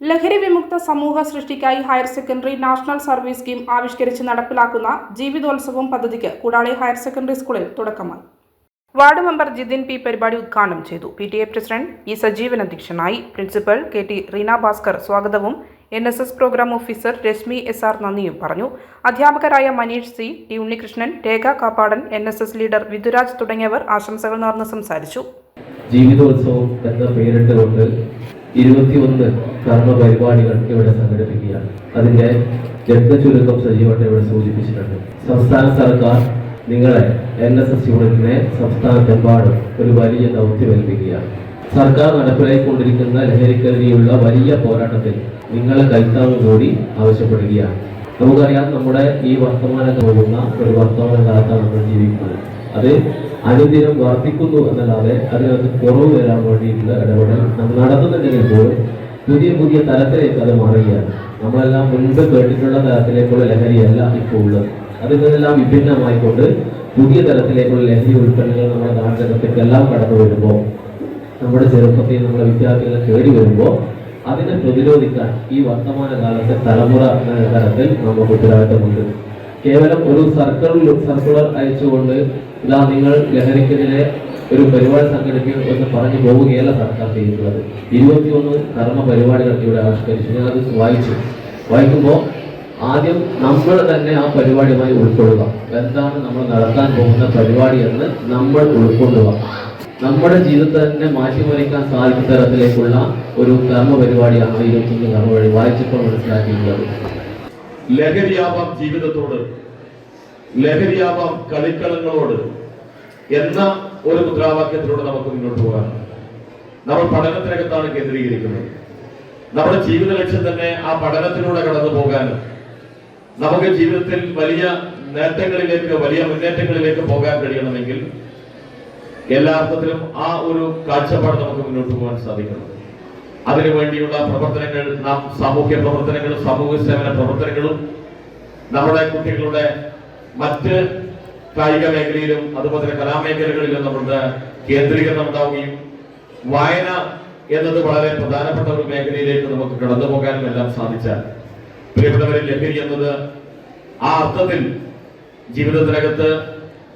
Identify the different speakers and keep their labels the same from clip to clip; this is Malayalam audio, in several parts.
Speaker 1: ലഹരി വിമുക്ത സമൂഹ സൃഷ്ടിക്കായി higher secondary national service scheme ആവിഷ്കരിച്ച് നടപ്പിലാക്കുന്ന ജീവിതോത്സവം പദ്ധതിക്ക് കൂടാളി ഹയർ സെക്കൻഡറി സ്കൂളിൽ തുടക്കമായി. വാർഡ് മെമ്പർ ജിതിൻ പി പരിപാടി ഉദ്ഘാടനം ചെയ്തു. P T A president E Sajeevan അധ്യക്ഷനായി. Principal K T Reena Bhaskar സ്വാഗതവും N S S programme officer Reshmi S R നന്ദിയും പറഞ്ഞു. അധ്യാപകരായ Maneesh C T Unnikrishnan Rekha Kappadan N S S leader Vidhuraj തുടങ്ങിയവർ ആശംസകൾ നേർന്ന് സംസാരിച്ചു.
Speaker 2: ജീവിതോത്സവം എന്ന പേരിട്ടുകൊണ്ട് ഇരുപത്തിയൊന്ന് കർമ്മ പരിപാടികൾ ഇവിടെ സംഘടിപ്പിക്കുകയാണ്. അതിന്റെ രക്തചുരുക്കം സജീവട്ടെ ഇവിടെ സൂചിപ്പിച്ചിട്ടുണ്ട്. സംസ്ഥാന സർക്കാർ നിങ്ങളെ എൻ എസ് എസ് യൂണിറ്റിനെ സംസ്ഥാനത്തെമ്പാടും ഒരു വലിയ ദൗത്യം ഏൽപ്പിക്കുകയാണ് സർക്കാർ നടപ്പിലാക്കിക്കൊണ്ടിരിക്കുന്ന ലഹരിക്കെതിരെയുള്ള വലിയ പോരാട്ടത്തിൽ നിങ്ങളെ കൈത്താങ്ങ് കൂടി ആവശ്യപ്പെടുകയാണ്. നമുക്കറിയാം നമ്മുടെ ഈ വർത്തമാനം പോകുന്ന ഒരു വർത്തമാന കാലത്താണ് നമ്മൾ ജീവിക്കുന്നത്. അത് അനുദിനം വർദ്ധിക്കുന്നു എന്നല്ലാതെ അതിനകത്ത് കുറവ് വരാൻ വേണ്ടിയിട്ടുള്ള ഇടപെടൽ നമ്മൾ നടത്തുന്നുണ്ടെങ്കിൽ പോലും പുതിയ പുതിയ തലത്തിലേക്ക് അത് മാറുകയാണ്. നമ്മളെല്ലാം മുൻപ് കേട്ടിട്ടുള്ള തലത്തിലേക്കുള്ള ലഹരിയല്ല ഇപ്പോൾ ഉള്ളത്. അതിൽ നിന്നെല്ലാം വിഭിന്നമായിക്കൊണ്ട് പുതിയ തലത്തിലേക്കുള്ള ലഹരി ഉൽപ്പന്നങ്ങൾ നമ്മുടെ നാട്ടിലത്തേക്കെല്ലാം കടന്നു വരുമ്പോൾ നമ്മുടെ ചെറുപ്പത്തിൽ നമ്മുടെ വിദ്യാർത്ഥികളെ തേടി വരുമ്പോൾ അതിനെ പ്രതിരോധിക്കാൻ ഈ വർത്തമാന കാലത്തെ തലമുറ എന്ന തരത്തിൽ നമുക്ക് ഉത്തരവാദിത്തമുണ്ട്. കേവലം ഒരു സർക്കിൾ സർക്കുലർ അയച്ചുകൊണ്ട് ഇതാ നിങ്ങൾ ലഹരിക്കെതിരെ ഒരു പരിപാടി സംഘടിപ്പിക്കും എന്ന് പറഞ്ഞു പോവുകയല്ല സർക്കാർ ചെയ്യുന്നത് ഇരുപത്തിയൊന്ന് കർമ്മ പരിപാടികൾ ഇവിടെ ആവിഷ്കരിച്ചു. ഞാനത് വായിച്ചു. വായിക്കുമ്പോൾ ആദ്യം നമ്മൾ തന്നെ ആ പരിപാടിയുമായി ഉൾക്കൊള്ളുക. എന്താണ് നമ്മൾ നടത്താൻ പോകുന്ന പരിപാടി എന്ന് നമ്മൾ ഉൾക്കൊള്ളുക. നമ്മുടെ ജീവിതത്തെ തന്നെ മാറ്റിമറിക്കാൻ സാധിക്കുന്ന തരത്തിലേക്കുള്ള ഒരു കർമ്മ പരിപാടിയാണ് ഇരുപത്തിയൊന്ന് കർമ്മ വഴി വായിച്ചപ്പോൾ മനസ്സിലാക്കിയിട്ടുള്ളത്.
Speaker 3: ലഹരിയാവാം ജീവിതത്തോട് ലഹരിയാവാം കളിക്കളങ്ങളോട് എന്ന ഒരു മുദ്രാവാക്യത്തിലൂടെ നമുക്ക് മുന്നോട്ട് പോകാം. നമ്മൾ പഠനത്തിനകത്താണ് കേന്ദ്രീകരിക്കുന്നത്. നമ്മുടെ ജീവിത ലക്ഷ്യം തന്നെ ആ പഠനത്തിലൂടെ കടന്നു പോകാനും നമുക്ക് ജീവിതത്തിൽ വലിയ നേട്ടങ്ങളിലേക്ക് വലിയ മുന്നേറ്റങ്ങളിലേക്ക് പോകാൻ കഴിയണമെങ്കിൽ എല്ലാ അർത്ഥത്തിലും ആ ഒരു കാഴ്ചപ്പാട് നമുക്ക് മുന്നോട്ട് പോകാൻ സാധിക്കണം. അതിനു വേണ്ടിയുള്ള പ്രവർത്തനങ്ങൾ നാം സാമൂഹ്യ പ്രവർത്തനങ്ങളും സാമൂഹ്യ സേവന പ്രവർത്തനങ്ങളും നമ്മുടെ കുട്ടികളുടെ മറ്റ് കായിക മേഖലയിലും അതുപോലെ തന്നെ കലാമേഖലകളിലും നമ്മുടെ കേന്ദ്രീകരണം ഉണ്ടാവുകയും വായന എന്നത് വളരെ പ്രധാനപ്പെട്ട ഒരു മേഖലയിലേക്ക് നമുക്ക് കടന്നു പോകാനും എല്ലാം സാധിച്ചാൽ. പ്രിയപ്പെട്ടവരെ ലഹരി എന്നത് ആ അർത്ഥത്തിൽ ജീവിതത്തിനകത്ത്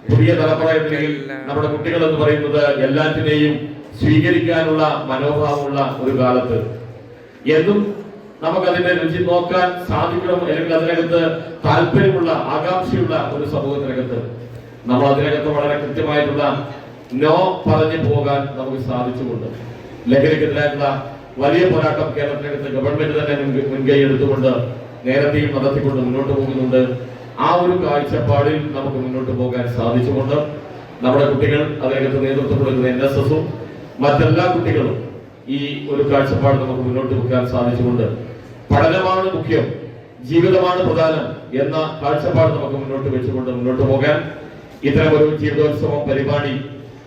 Speaker 3: പുതിയ തലമുറ നമ്മുടെ കുട്ടികൾ എന്ന് പറയുന്നത് എല്ലാറ്റിനെയും സ്വീകരിക്കാനുള്ള മനോഭാവമുള്ള ഒരു കാലത്ത്. എന്നും നമുക്കതിന്റെ രുചി നോക്കാൻ സാധിക്കണം അല്ലെങ്കിൽ അതിനകത്ത് താല്പര്യമുള്ള ആകാംക്ഷയുള്ള ഒരു സമൂഹത്തിനകത്ത്. നമ്മൾ അതിനകത്ത് വളരെ കൃത്യമായിട്ടുള്ള നോ പറഞ്ഞു പോകാൻ നമുക്ക് സാധിച്ചുകൊണ്ട് ലഹരിക്കെതിരായിട്ടുള്ള വലിയ പോരാട്ടം കേരളത്തിനകത്ത് ഗവൺമെന്റ് തന്നെ മുൻക- എടുത്തുകൊണ്ട് നേരത്തെയും നടത്തിക്കൊണ്ട് മുന്നോട്ട് പോകുന്നുണ്ട്. ആ ഒരു കാഴ്ചപ്പാടിൽ നമുക്ക് മുന്നോട്ട് പോകാൻ സാധിച്ചുകൊണ്ട് നമ്മുടെ കുട്ടികൾ അതിനകത്ത് നേതൃത്വം കൊടുക്കുന്ന എൻ എസ് എസും മറ്റെല്ലാ കുട്ടികളും ഈ ഒരു കാഴ്ചപ്പാട് നമുക്ക് മുന്നോട്ട് വെക്കാൻ സാധിച്ചുകൊണ്ട് പഠനമാണ് മുഖ്യം ജീവിതമാണ് പ്രധാനം എന്ന കാഴ്ചപ്പാട് നമുക്ക് മുന്നോട്ട് വെച്ചുകൊണ്ട് മുന്നോട്ട് പോകാൻ ഇത്തരം ഒരു ജീവിതോത്സവം പരിപാടി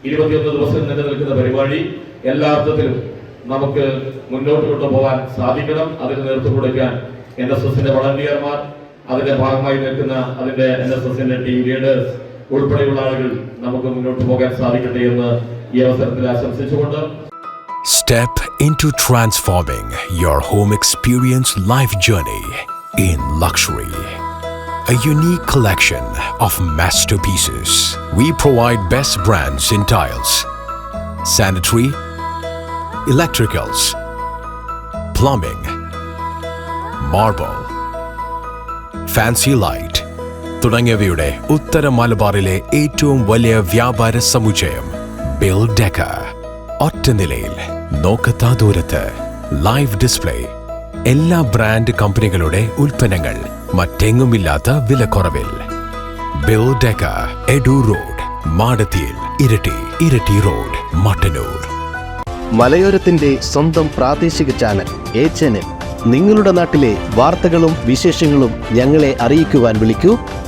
Speaker 3: ഇരുപത്തിയൊന്ന് ദിവസം നിലനിൽക്കുന്ന പരിപാടി എല്ലാ അർത്ഥത്തിലും നമുക്ക് മുന്നോട്ട് കൊണ്ടുപോകാൻ സാധിക്കണം. അതിന് നേതൃത്വം കൊടുക്കാൻ എൻ എസ് എസിന്റെ വളണ്ടിയർമാർ അതിന്റെ ഭാഗമായി നിൽക്കുന്ന അതിന്റെ എൻ എസ് എസിന്റെ ടീം ലീഡേഴ്സ് ഉൾപ്പെടെയുള്ള ആളുകൾ നമുക്ക് മുന്നോട്ട് പോകാൻ സാധിക്കട്ടെ എന്ന് ഈ അവസരത്തിൽ ആശംസിച്ചുകൊണ്ട്
Speaker 4: Step into transforming your home experience life journey in luxury. A unique collection of masterpieces. We provide best brands in tiles, sanitary, electricals, plumbing, marble, fancy light തുടങ്ങിയവയുടെ ഉത്തര മലബാറിലെ ഏറ്റവും വലിയ വ്യാപാര സമുച്ചയം ബിൽ ഡെക്ക ഒറ്റ നിലയിൽ നോക്കത്താ ദൂരത്ത് ലൈവ് ഡിസ്പ്ലേ എല്ലാ ബ്രാൻഡ് കമ്പനികളുടെ ഉൽപ്പന്നങ്ങൾ മറ്റെങ്ങുമില്ലാത്ത വിലക്കുറവിൽ. ബിൽ ഡെക്ക എഡു റോഡ് മാടത്തിയിൽ ഇരട്ടി ഇരട്ടി റോഡ് മട്ടന്നൂർ.
Speaker 5: മലയോരത്തിന്റെ സ്വന്തം പ്രാദേശിക ചാനൽ എ ചാനൽ നിങ്ങളുടെ നാട്ടിലെ വാർത്തകളും വിശേഷങ്ങളും ഞങ്ങളെ അറിയിക്കുവാൻ വിളിക്കൂ.